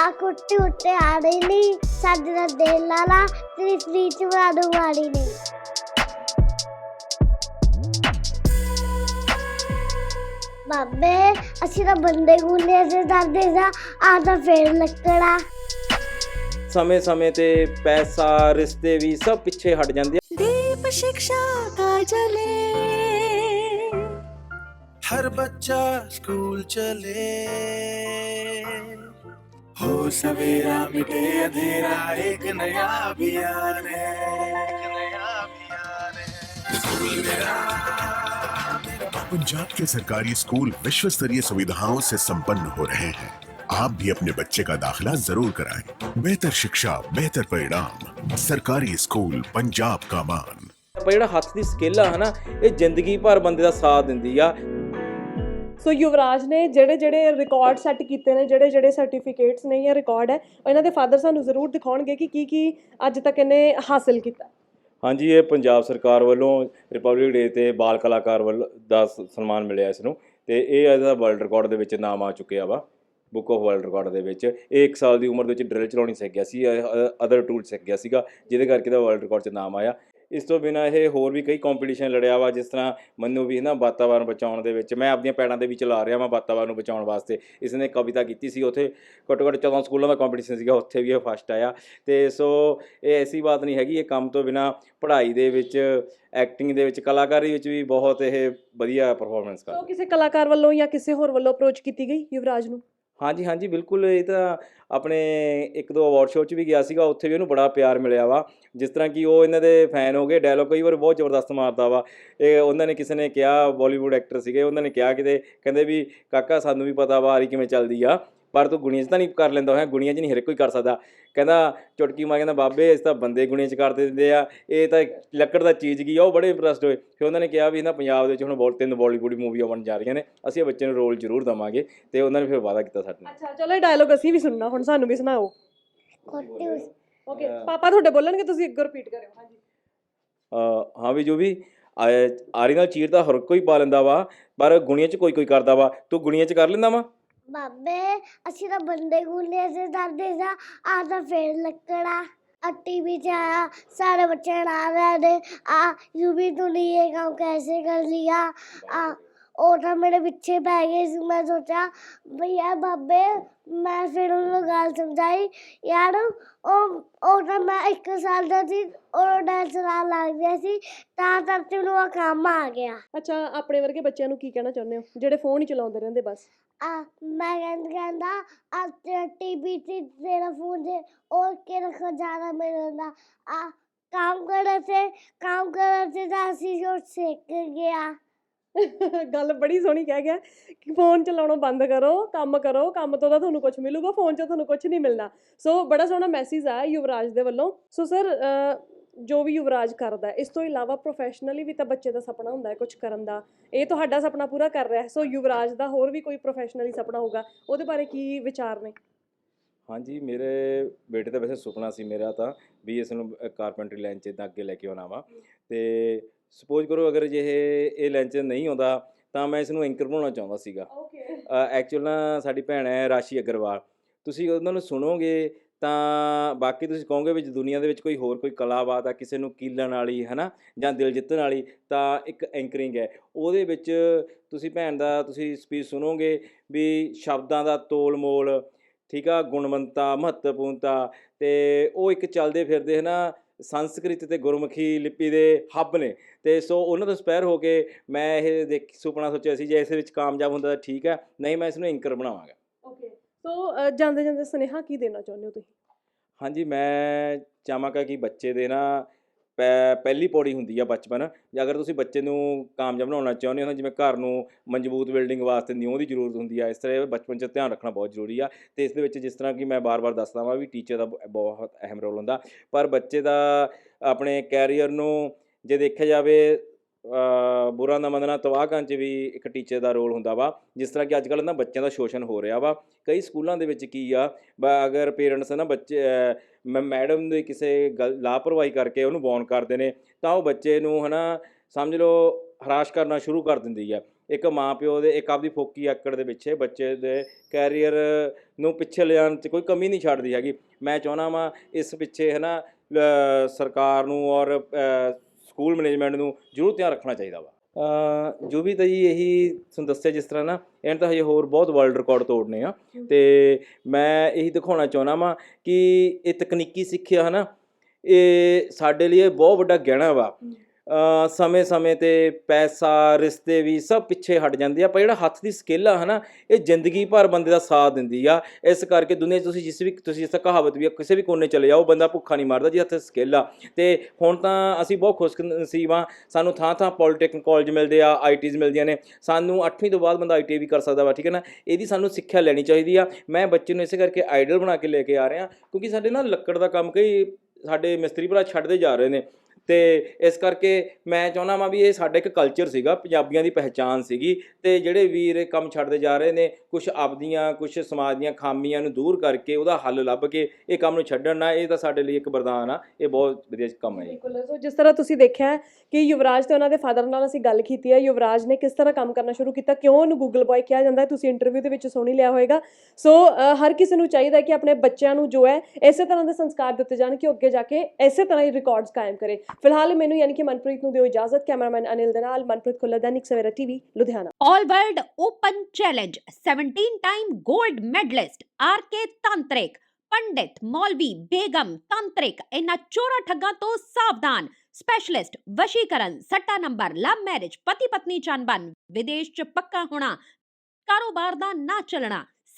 ਆ ਕੁੱਟੀ ਬਾਬੇ ਅਸੀਂ ਤਾਂ ਬੰਦੇ ਗੁੰਨੇ ਸੇ ਦਰਦੇ ਸਾ। ਆ ਤਾਂ ਫੇਰ ਲੱਕੜਾ। ਸਮੇਂ-ਸਮੇਂ ਤੇ ਪੈਸਾ ਰਿਸ਼ਤੇ ਵੀ ਸਭ ਪਿੱਛੇ ਹਟ ਜਾਂਦੇ ਦੀਪ ਸਿੱਖਿਆ ਦਾ ਜਲੇ। ਹਰ ਬੱਚਾ ਸਕੂਲ ਚਲੇ। हो सवेरा मिटे अंधेरा एक नया अभियान है एक नया अभियान है स्कूल मेरा पंजाब के सरकारी स्कूल विश्व स्तरीय सुविधाओं से संपन्न हो रहे हैं आप भी अपने बच्चे का दाखिला जरूर कराएं बेहतर शिक्षा बेहतर परिणाम सरकारी स्कूल पंजाब का मान ਆਪਾਂ ਜਿਹੜਾ ਹੱਥ ਦੀ ਸਕਿੱਲ ਆ ਹਨਾ ਇਹ ਜ਼ਿੰਦਗੀ ਭਰ ਬੰਦੇ ਦਾ ਸਾਥ ਦਿੰਦੀ ਆ ਸੋ ਯੁਵਰਾਜ ਨੇ ਜਿਹੜੇ ਜਿਹੜੇ ਰਿਕਾਰਡ ਸੈੱਟ ਕੀਤੇ ਨੇ, ਜਿਹੜੇ ਜਿਹੜੇ ਸਰਟੀਫਿਕੇਟਸ ਨੇ ਜਾਂ ਰਿਕਾਰਡ ਹੈ। ਇਹਨਾਂ ਦੇ ਫਾਦਰ ਸਾਨੂੰ ਜ਼ਰੂਰ ਦਿਖਾਉਣਗੇ ਕਿ ਕੀ ਕੀ ਅੱਜ ਤੱਕ ਇਹਨੇ ਹਾਸਲ ਕੀਤਾ। ਹਾਂਜੀ, ਇਹ ਪੰਜਾਬ ਸਰਕਾਰ ਵੱਲੋਂ ਰਿਪਬਲਿਕ ਡੇ ਤੇ ਬਾਲ ਕਲਾਕਾਰ ਵੱਲ ਦਾ ਸਨਮਾਨ ਮਿਲਿਆ ਇਸ ਨੂੰ। ਤੇ ਇਹ ਇਹਦਾ ਵਰਲਡ ਰਿਕਾਰਡ ਦੇ ਵਿੱਚ ਨਾਮ ਆ ਚੁੱਕਿਆ ਵਾ। ਬੁੱਕ ਆਫ ਵਰਲਡ ਰਿਕਾਰਡ ਦੇ ਵਿੱਚ। ਇਹ 1 ਸਾਲ ਦੀ ਉਮਰ ਦੇ ਵਿੱਚ ਡਰਿਲ ਚਲਾਉਣੀ ਸਿੱਖ ਗਿਆ ਸੀ ਅਦਰ ਟੂਲ ਸਿੱਖ ਗਿਆ ਸੀਗਾ। ਜਿਹਦੇ ਕਰਕੇ ਇਹਦਾ ਵਰਲਡ ਰਿਕਾਰਡ 'ਚ ਨਾਮ ਆਇਆ। ਇਸ ਤੋਂ ਬਿਨਾ ਇਹ ਹੋਰ ਵੀ ਕਈ ਕੰਪੀਟੀਸ਼ਨ ਲੜਿਆ ਵਾ, ਜਿਸ ਤਰ੍ਹਾਂ ਮੈਨੂੰ ਵੀ ਨਾ ਵਾਤਾਵਰਣ ਬਚਾਉਣ ਦੇ ਵਿੱਚ, ਮੈਂ ਆਪਣੀਆਂ ਪੈੜਾਂ ਦੇ ਵੀ ਚਲਾ ਰਿਹਾ ਵਾਂ ਵਾਤਾਵਰਣ ਨੂੰ ਬਚਾਉਣ ਵਾਸਤੇ। ਇਸ ਨੇ ਕਵਿਤਾ ਕੀਤੀ ਸੀ, ਉੱਥੇ ਘੱਟੋ ਘੱਟ 14 ਸਕੂਲਾਂ ਦਾ ਕੰਪੀਟੀਸ਼ਨ ਸੀਗਾ, ਉੱਥੇ ਵੀ ਇਹ ਫਸਟ ਆਇਆ। ਤੇ ਸੋ ਇਹ ਐਸੀ ਬਾਤ ਨਹੀਂ ਹੈਗੀ, ਇਹ ਕੰਮ ਤੋਂ ਬਿਨਾ ਪੜ੍ਹਾਈ ਦੇ ਵਿੱਚ ਐਕਟਿੰਗ ਦੇ ਵਿੱਚ, ਕਲਾਕਾਰੀ ਵਿੱਚ ਵੀ ਬਹੁਤ ਇਹ ਵਧੀਆ ਪਰਫਾਰਮੈਂਸ ਸੋ ਕਿਸੇ ਕਲਾਕਾਰ ਵੱਲੋਂ ਜਾਂ ਕਿਸੇ ਹੋਰ ਵੱਲੋਂ ਅਪਰੋਚ ਕੀਤੀ ਗਈ ਯੁਵਰਾਜ ਨੂੰ? ਹਾਂਜੀ ਹਾਂਜੀ, ਬਿਲਕੁਲ ਇਹ ਤਾਂ ਆਪਣੇ ਇੱਕ ਦੋ ਅਵਾਰਡ ਸ਼ੋਅ 'ਚ ਵੀ ਗਿਆ ਸੀਗਾ, ਉੱਥੇ ਵੀ ਉਹਨੂੰ ਬੜਾ ਪਿਆਰ ਮਿਲਿਆ ਵਾ। ਜਿਸ ਤਰ੍ਹਾਂ ਕਿ ਉਹ ਇਹਨਾਂ ਦੇ ਫੈਨ ਹੋ ਗਏ ਡਾਇਲੋਗ ਕਈ ਵਾਰ ਬਹੁਤ ਜ਼ਬਰਦਸਤ ਮਾਰਦਾ ਵਾ। ਇਹ ਉਹਨਾਂ ਨੇ ਕਿਸੇ ਨੇ ਕਿਹਾ ਬਾਲੀਵੁੱਡ ਐਕਟਰ ਸੀਗੇ, ਉਹਨਾਂ ਨੇ ਕਿਹਾ ਕਿਤੇ, ਕਹਿੰਦੇ ਵੀ, ਕਾਕਾ, ਸਾਨੂੰ ਵੀ ਪਤਾ ਵਾ ਆਰੀ ਕਿਵੇਂ ਚੱਲਦੀ ਆ? ਪਰ ਤੂੰ ਗੁਣੀਆਂ 'ਚ ਤਾਂ ਨਹੀਂ ਕਰ ਲੈਂਦਾ ਹੋਇਆ ਗੁਣੀਆਂ 'ਚ ਨਹੀਂ ਹਰ ਕੋਈ ਕਰ ਸਕਦਾ। ਕਹਿੰਦਾ ਚੁਟਕੀ ਮਾਰ ਕਹਿੰਦਾ ਬਾਬੇ ਇਸ ਤਾਂ ਬੰਦੇ ਗੁਣੀਆਂ 'ਚ ਕਰ ਦਿੰਦੇ ਆ ਇਹ ਤਾਂ ਲੱਕੜ ਦਾ ਚੀਜ਼ ਕੀ ਆ ਉਹ ਬੜੇ ਇੰਪਰੈਸਡ ਹੋਏ। ਫਿਰ ਉਹਨਾਂ ਨੇ ਕਿਹਾ ਵੀ ਨਾ ਪੰਜਾਬ ਦੇ ਵਿੱਚ ਹੁਣ ਬਹੁਤ ਤਿੰਨ ਬਾਲੀਵੁੱਡ ਮੂਵੀਆਂ ਬਣ ਜਾ ਰਹੀਆਂ ਨੇ ਅਸੀਂ ਇਹ ਬੱਚੇ ਨੂੰ ਰੋਲ ਜ਼ਰੂਰ ਦਵਾਂਗੇ ਤੇ ਉਹਨਾਂ ਨੇ ਫਿਰ ਵਾਅਦਾ ਕੀਤਾ ਸਾਡੇ ਨਾਲ। ਅੱਛਾ ਚਲੋ ਇਹ ਡਾਇਲੋਗ ਅਸੀਂ ਵੀ ਸੁਣਨਾ ਹੁਣ ਸਾਨੂੰ ਵੀ ਸੁਣਾਓ। ਓਕੇ ਪਾਪਾ ਤੁਹਾਡੇ ਬੋਲਣਗੇ ਤੁਸੀਂ ਅੱਗੋਂ ਰਿਪੀਟ ਕਰਿਓ ਹਾਂਜੀ। ਅ, ਹਾਂ ਵੀ ਜੋ ਵੀ ਆ- ਆਰੀ ਨਾਲ ਚੀਰ ਤਾਂ ਹਰ ਕੋਈ ਪਾ ਲੈਂਦਾ ਵਾ ਪਰ ਗੁਣੀਆਂ 'ਚ ਕੋਈ ਕੋਈ ਕਰਦਾ ਵਾ। ਤੂੰ ਗੁਣੀਆਂ 'ਚ ਕਰ ਲੈਂਦਾ ਵਾ? ਬਾਬੇ ਅਸੀਂ ਤਾਂ ਬੰਦੇ ਗੁੰਨੇ ਸੇ ਡਰਦੇ ਸਾਂ ਆ ਤਾਂ ਫੇਰ ਲੱਕੜਾ ਆ ਟੀਵੀ ਚ ਆਇਆ सारे बच्चे आ रहे थे आ यूं भी तो नहीं ये काम कैसे कर लिया आ ਉਹ ਤਾਂ ਮੇਰੇ ਪਿੱਛੇ ਪੈ ਗਏ ਸੀ ਮੈਂ ਸੋਚਿਆ ਵੀ ਯਾਰ ਬਾਬੇ ਮੈਂ ਫਿਰ ਉਹਨੂੰ ਗੱਲ ਸਮਝਾਈ ਯਾਰ ਉਹ ਉਹ ਤਾਂ ਮੈਂ ਇੱਕ ਸਾਲ ਦਾ ਸੀ ਉਹ ਡਾਂਸ ਨਾਲ ਲੱਗ ਗਿਆ ਸੀ ਤਾਂ ਤੱਕ ਤੈਨੂੰ ਉਹ ਕੰਮ ਆ ਗਿਆ ਅੱਛਾ ਆਪਣੇ ਵਰਗੇ ਬੱਚਿਆਂ ਨੂੰ ਕੀ ਕਹਿਣਾ ਚਾਹੁੰਦੇ ਹੋ ਜਿਹੜੇ ਫੋਨ ਹੀ ਚਲਾਉਂਦੇ ਰਹਿੰਦੇ ਬਸ ਆ ਮੈਂ ਕਹਿੰਦਾ ਕਹਿੰਦਾ ਆ ਤੇਰਾ ਟੀਵੀ ਤੇ ਤੇਰਾ ਫੋਨ ਤੇ और के रखा जाना मेरे ना आ काम करे थे काम करे थे ਤਾਂ ਅਸੀਂ ਜੋ ਸਿੱਖ ਗਿਆ ਗੱਲ ਬੜੀ ਸੋਹਣੀ ਕਹਿ ਗਿਆ ਕਿ ਫੋਨ ਚਲਾਉਣਾ ਬੰਦ ਕਰੋ, ਕੰਮ ਕਰੋ, ਕੰਮ ਤੋਂ ਤਾਂ ਤੁਹਾਨੂੰ ਕੁਝ ਮਿਲੂਗਾ ਫੋਨ 'ਚ ਤੁਹਾਨੂੰ ਕੁਝ ਨਹੀਂ ਮਿਲਣਾ। ਸੋ ਬੜਾ ਸੋਹਣਾ ਮੈਸੇਜ ਆ ਯੁਵਰਾਜ ਦੇ ਵੱਲੋਂ। ਸੋ ਸਰ ਜੋ ਵੀ ਯੁਵਰਾਜ ਕਰਦਾ ਇਸ ਤੋਂ ਇਲਾਵਾ ਪ੍ਰੋਫੈਸ਼ਨਲੀ ਵੀ ਤਾਂ ਬੱਚੇ ਦਾ ਸੁਪਨਾ ਹੁੰਦਾ ਹੈ ਕੁਝ ਕਰਨ ਦਾ। ਇਹ ਤੁਹਾਡਾ ਸੁਪਨਾ ਪੂਰਾ ਕਰ ਰਿਹਾ ਹੈ। ਸੋ ਯੁਵਰਾਜ ਦਾ ਹੋਰ ਵੀ ਕੋਈ ਪ੍ਰੋਫੈਸ਼ਨਲੀ ਸੁਪਨਾ ਹੋਊਗਾ, ਉਹਦੇ ਬਾਰੇ ਕੀ ਵਿਚਾਰ ਨੇ? ਹਾਂਜੀ, ਮੇਰੇ ਬੇਟੇ ਦਾ ਵੈਸੇ ਸੁਪਨਾ ਸੀ ਮੇਰਾ ਤਾਂ, ਵੀ ਇਸ ਨੂੰ ਕਾਰਪੈਂਟਰੀ ਲਾਈਨ 'ਚ ਇਦਾਂ ਅੱਗੇ ਲੈ ਕੇ ਆਉਣਾ ਵਾ। ਤੇ ਸਪੋਜ਼ ਕਰੋ ਅਗਰ ਜੇ ਇਹ ਇਹ ਲਾਈਨ 'ਚ ਨਹੀਂ ਆਉਂਦਾ ਤਾਂ ਮੈਂ ਇਸ ਨੂੰ ਐਂਕਰ ਬਣਾਉਣਾ ਚਾਹੁੰਦਾ ਸੀਗਾ। ਓਕੇ ਐਕਚੁਅਲ ਨਾ ਸਾਡੀ ਭੈਣ ਹੈ ਰਾਸ਼ੀ ਅਗਰਵਾਲ। ਤੁਸੀਂ ਉਹਨਾਂ ਨੂੰ ਸੁਣੋਗੇ ਤਾਂ ਬਾਕੀ ਤੁਸੀਂ ਕਹੋਗੇ ਵੀ ਜੇ ਦੁਨੀਆ ਦੇ ਵਿੱਚ ਕੋਈ ਹੋਰ ਕੋਈ ਕਲਾ ਬਾਤ ਆ ਕਿਸੇ ਨੂੰ ਕੀਲਣ ਵਾਲੀ ਹੈ ਨਾ ਜਾਂ ਦਿਲ ਜਿੱਤਣ ਵਾਲੀ ਤਾਂ ਇੱਕ ਐਂਕਰਿੰਗ ਹੈ। ਉਹਦੇ ਵਿੱਚ ਤੁਸੀਂ ਭੈਣ ਦਾ ਤੁਸੀਂ ਸਪੀਚ ਸੁਣੋਗੇ ਵੀ ਸ਼ਬਦਾਂ ਦਾ ਤੋਲ ਮੋਲ ਠੀਕ ਆ ਗੁਣਵੰਤਾ ਮਹੱਤਵਪੂਰਨਤਾ ਤੇ ਉਹ ਇੱਕ ਚੱਲਦੇ ਫਿਰਦੇ ਹੈ ਨਾ ਸੰਸਕ੍ਰਿਤ ਤੇ ਗੁਰਮੁਖੀ ਲਿਪੀ ਦੇ ਹੱਬ ਨੇ। ਤੇ ਸੋ ਉਹਨਾਂ ਤੋਂ ਇੰਸਪਾਇਰ ਹੋ ਕੇ ਮੈਂ ਇਹ ਦੇਖ ਸੁਪਨਾ ਸੋਚਿਆ ਸੀ ਜੇ ਇਸ ਵਿੱਚ ਕਾਮਯਾਬ ਹੁੰਦਾ ਤਾਂ ਠੀਕ ਹੈ ਨਹੀਂ ਮੈਂ ਇਸ ਨੂੰ ਐਂਕਰ ਬਣਾਵਾਂਗਾ। ਓਕੇ ਸੋ ਜਾਂਦੇ ਜਾਂਦੇ ਸੁਨੇਹਾ ਕੀ ਦੇਣਾ ਚਾਹੁੰਦੇ ਹੋ ਤੁਸੀਂ? ਹਾਂਜੀ ਮੈਂ ਚਾਹਾਂਗਾ ਕਿ ਬੱਚੇ ਦੇ ਨਾ ਪਹਿਲੀ ਪੌੜੀ ਹੁੰਦੀ ਆ ਬਚਪਨ। ਜੇ ਅਗਰ ਤੁਸੀਂ ਬੱਚੇ ਨੂੰ ਕਾਮਯਾਬ ਬਣਾਉਣਾ ਚਾਹੁੰਦੇ ਹੋ ਤਾਂ ਜਿਵੇਂ ਘਰ ਨੂੰ ਮਜ਼ਬੂਤ ਬਿਲਡਿੰਗ ਵਾਸਤੇ ਨਿਉਂ ਦੀ ਜ਼ਰੂਰਤ ਹੁੰਦੀ ਆ, ਇਸ ਤਰ੍ਹਾਂ ਬਚਪਨ 'ਚ ਧਿਆਨ ਰੱਖਣਾ ਬਹੁਤ ਜ਼ਰੂਰੀ ਆ। ਤੇ ਇਸ ਦੇ ਵਿੱਚ ਜਿਸ ਤਰ੍ਹਾਂ ਕਿ ਮੈਂ ਬਾਰ-ਬਾਰ ਦੱਸਦਾ ਵਾਂ ਵੀ ਟੀਚਰ ਦਾ ਬ- ਬਹੁਤ ਅਹਿਮ ਰੋਲ ਹੁੰਦਾ। ਪਰ ਬੱਚੇ ਦਾ ਆਪਣੇ ਕੈਰੀਅਰ ਨੂੰ ਜੇ ਦੇਖਿਆ ਜਾਵੇ ਬੁਰਾ ਨਾ ਮੰਨਣਾ ਤਵਾਹਕਾਂ 'ਚ ਵੀ ਇੱਕ ਟੀਚਰ ਦਾ ਰੋਲ ਹੁੰਦਾ ਵਾ ਜਿਸ ਤਰ੍ਹਾਂ ਕਿ ਅੱਜ ਕੱਲ੍ਹ ਨਾ ਬੱਚਿਆਂ ਦਾ ਸ਼ੋਸ਼ਣ ਹੋ ਰਿਹਾ ਵਾ। ਕਈ ਸਕੂਲਾਂ ਦੇ ਵਿੱਚ ਕੀ ਆ ਬ- ਅਗਰ ਪੇਰੈਂਟਸ ਨਾ ਬੱਚੇ ਅ, ਮੈਡਮ ਦੇ ਕਿਸੇ ਗੱਲ ਲਾਪਰਵਾਹੀ ਕਰਕੇ ਉਹਨੂੰ ਬੌਨ ਕਰਦੇ ਨੇ ਤਾਂ ਉਹ ਬੱਚੇ ਨੂੰ ਹਨਾ ਸਮਝ ਲਓ ਹਰਾਸ਼ ਕਰਨਾ ਸ਼ੁਰੂ ਕਰ ਦਿੰਦੀ ਆ। ਇੱਕ ਮਾਂ ਪਿਓ ਦੇ ਇੱਕ ਆਪਦੀ ਫੋਕੀ ਆਕੜ ਦੇ ਪਿੱਛੇ ਬੱਚੇ ਦੇ ਕੈਰੀਅਰ ਨੂੰ ਪਿੱਛੇ ਲਿਆਉਣ 'ਚ ਕੋਈ ਕਮੀ ਨਹੀਂ ਛੱਡਦੀ ਹੈਗੀ। ਮੈਂ ਚਾਹੁੰਦਾ ਵਾਂ ਇਸ ਪਿੱਛੇ ਹੈ ਨਾ ਸਰਕਾਰ ਨੂੰ ਔਰ ਸਕੂਲ ਮੈਨੇਜਮੈਂਟ ਨੂੰ ਜ਼ਰੂਰ ਧਿਆਨ ਰੱਖਣਾ ਚਾਹੀਦਾ ਵਾ। ਜੋ ਵੀ ਤਾਂ ਜੀ ਇਹੀ ਤੁਹਾਨੂੰ ਦੱਸਿਆ ਜਿਸ ਤਰ੍ਹਾਂ ਨਾ, ਇਹਨਾਂ ਤਾਂ ਹਜੇ ਹੋਰ ਬਹੁਤ ਵਰਲਡ ਰਿਕਾਰਡ ਤੋੜਨੇ ਆ। ਤੇ ਮੈਂ ਇਹੀ ਦਿਖਾਉਣਾ ਚਾਹੁੰਦਾ ਵਾਂ ਕਿ ਇਹ ਤਕਨੀਕੀ ਸਿੱਖਿਆ ਹੈ ਨਾ ਇਹ ਸਾਡੇ ਲਈ ਬਹੁਤ ਵੱਡਾ ਗਹਿਣਾ ਵਾ। ਸਮੇਂ-ਸਮੇਂ ਤੇ ਪੈਸਾ, ਰਿਸ਼ਤੇ ਵੀ ਸਭ ਪਿੱਛੇ ਹਟ ਜਾਂਦੇ ਆ। ਪਰ ਜਿਹੜਾ ਹੱਥ ਦੀ ਸਕਿੱਲ ਆ ਹਨਾ, ਇਹ ਜ਼ਿੰਦਗੀ ਭਰ ਬੰਦੇ ਦਾ ਸਾਥ ਦਿੰਦੀ ਆ। ਇਸ ਕਰਕੇ ਦੁਨੀਆ 'ਚ ਤੁਸੀਂ ਜਿਸ ਵੀ, ਤੁਸੀਂ ਜਿਸ ਤਰ੍ਹਾਂ ਕਹਾਵਤ ਵੀ ਆ, ਕਿਸੇ ਵੀ ਕੋਨੇ ਚਲੇ ਜਾਓ, ਬੰਦਾ ਭੁੱਖਾ ਨਹੀਂ ਮਰਦਾ ਜੇ ਹੱਥ ਸਕਿੱਲ ਆ। ਤੇ ਹੁਣ ਤਾਂ ਅਸੀਂ ਬਹੁਤ ਖੁਸ਼ਨਸੀਬ ਆ। ਸਾਨੂੰ ਥਾਂ-ਥਾਂ ਪੋਲੀਟੈਕਨਿਕ ਕਾਲਜ ਮਿਲਦੇ ਆ ਆਈਟੀਜ਼ ਮਿਲਦੀਆਂ ਨੇ। ਸਾਨੂੰ 8ਵੀਂ ਤੋਂ ਬਾਅਦ ਬੰਦਾ ਆਈਟੀ ਵੀ ਕਰ ਸਕਦਾ ਵਾ, ਠੀਕ ਹੈ ਨਾ? ਇਹਦੀ ਸਾਨੂੰ ਸਿੱਖਿਆ ਲੈਣੀ ਚਾਹੀਦੀ ਆ। ਮੈਂ ਬੱਚੇ ਨੂੰ ਇਸੇ ਕਰਕੇ ਆਈਡਲ ਬਣਾ ਕੇ ਲੈ ਕੇ ਆ ਰਿਹਾ, ਕਿਉਂਕਿ ਸਾਡੇ ਨਾਲ ਲੱਕੜ ਦਾ ਕੰਮ ਕਈ ਸਾਡੇ ਮਿਸਤਰੀ ਭਰਾ ਛੱਡਦੇ ਜਾ ਰਹੇ ਨੇ। ਤੇ ਇਸ ਕਰਕੇ ਮੈਂ ਚਾਹੁੰਦਾ ਵਾਂ ਵੀ ਇਹ ਸਾਡਾ ਇੱਕ ਕਲਚਰ ਸੀਗਾ, ਪੰਜਾਬੀਆਂ ਦੀ ਪਹਿਚਾਨ ਸੀਗੀ ਤੇ ਜਿਹੜੇ ਵੀਰ ਕੰਮ ਛੱਡਦੇ ਜਾ ਰਹੇ ਨੇ ਕੁਝ ਆਪਦੀਆਂ ਕੁਝ ਸਮਾਜ ਦੀਆਂ ਖਾਮੀਆਂ ਨੂੰ ਦੂਰ ਕਰਕੇ ਉਹਦਾ ਹੱਲ ਲੱਭ ਕੇ ਇਹ ਕੰਮ ਨੂੰ ਛੱਡਣ ਨਾ, ਇਹ ਤਾਂ ਸਾਡੇ ਲਈ ਇੱਕ ਵਰਦਾਨ ਆ, ਇਹ ਬਹੁਤ ਵਧੀਆ ਕੰਮ ਹੈ ਬਿਲਕੁਲ, ਸੋ ਜਿਸ ਤਰ੍ਹਾਂ ਤੁਸੀਂ ਦੇਖਿਆ ਕਿ ਯੁਵਰਾਜ ਤੇ ਉਹਨਾਂ ਦੇ ਫਾਦਰ ਨਾਲ ਅਸੀਂ ਗੱਲ ਕੀਤੀ ਹੈ ਯੁਵਰਾਜ ਨੇ ਕਿਸ ਤਰ੍ਹਾਂ ਕੰਮ ਕਰਨਾ ਸ਼ੁਰੂ ਕੀਤਾ, ਕਿਉਂ ਉਹਨੂੰ ਗੂਗਲ ਬॉय ਕਿਹਾ ਜਾਂਦਾ ਹੈ ਤੁਸੀਂ ਇੰਟਰਵਿਊ ਦੇ ਵਿੱਚ ਸੁਣੀ ਲਿਆ ਹੋਵੇਗਾ ਸੋ ਹਰ ਕਿਸੇ ਨੂੰ ਚਾਹੀਦਾ ਕਿ ਆਪਣੇ ਬੱਚਿਆਂ ਨੂੰ ਜੋ ਹੈ ਇਸੇ ਤਰ੍ਹਾਂ ਦੇ ਸੰਸਕਾਰ ਦਿੱਤੇ ਜਾਣ, ਕਿ ਉਹ ਅੱਗੇ ਜਾ ਕੇ ਇਸੇ ਤਰ੍ਹਾਂ ਹੀ ਰਿਕਾਰਡਸ ਕਾਇਮ ਕਰੇ। ਫਿਲਹਾਲ ਮੈਨੂੰ ਯਾਨੀ ਕਿ ਮਨਪ੍ਰੀਤ ਨੂੰ ਦਿਓ ਇਜਾਜ਼ਤ, ਕੈਮਰਾਮੈਨ ਅਨਿਲ ਦੇ ਨਾਲ, ਮਨਪ੍ਰੀਤ ਖੁੱਲਾ Dainik Savera TV, Ludhiana. All World Open Challenge 17 time gold medalist RK Tantrik pandit maulvi begum tantrik ਇਹਨਾਂ ਚੋਰਾ ਠੱਗਾਂ ਤੋਂ ਸਾਵਧਾਨ ਸਪੈਸ਼ਲਿਸਟ ਵਸ਼ੀਕਰਨ, ਸੱਟਾ ਨੰਬਰ ਲਵ ਮੈਰਿਜ ਪਤੀ ਪਤਨੀ ਚੰਬਨ ਵਿਦੇਸ਼ ਚ ਪੱਕਾ ਹੋਣਾ, ਕਾਰੋਬਾਰ ਦਾ ਨਾ ਚੱਲਣਾ